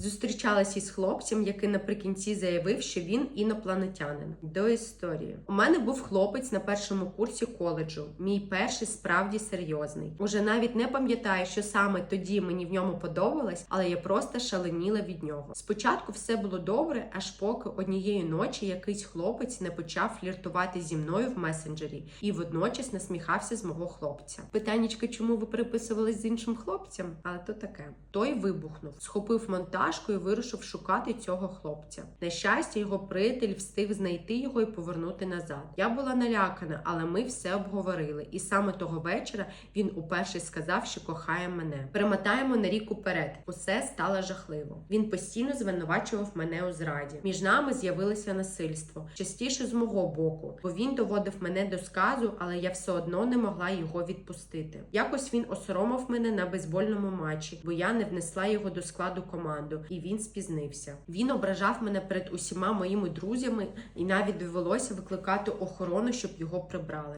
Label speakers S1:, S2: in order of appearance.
S1: Зустрічалася із хлопцем, який наприкінці заявив, що він інопланетянин. До історії у мене був хлопець на першому курсі коледжу. Мій перший справді серйозний. Уже навіть не пам'ятаю, що саме тоді мені в ньому подобалось, але я просто шаленіла від нього. Спочатку все було добре, аж поки однієї ночі якийсь хлопець не почав фліртувати зі мною в месенджері і водночас насміхався з мого хлопця. Питаннячка, чому ви переписувались з іншим хлопцем? Але то таке. Той вибухнув, схопив монтажку і вирушив шукати цього хлопця. На щастя, його приятель встиг знайти його і повернути назад. Я була налякана, але ми все обговорили. І саме того вечора він уперше сказав, що кохає мене. Перемотаємо на рік уперед. Усе стало жахливо. Він постійно звинувачував мене у зраді. Між нами з'явилося насильство, частіше з мого боку, бо він доводив мене до сказу, але я все одно не могла його відпустити. Якось він осоромив мене на бейсбольному матчі, бо я не внесла його до складу і він спізнився. Він ображав мене перед усіма моїми друзями, і навіть довелося викликати охорону, щоб його прибрали.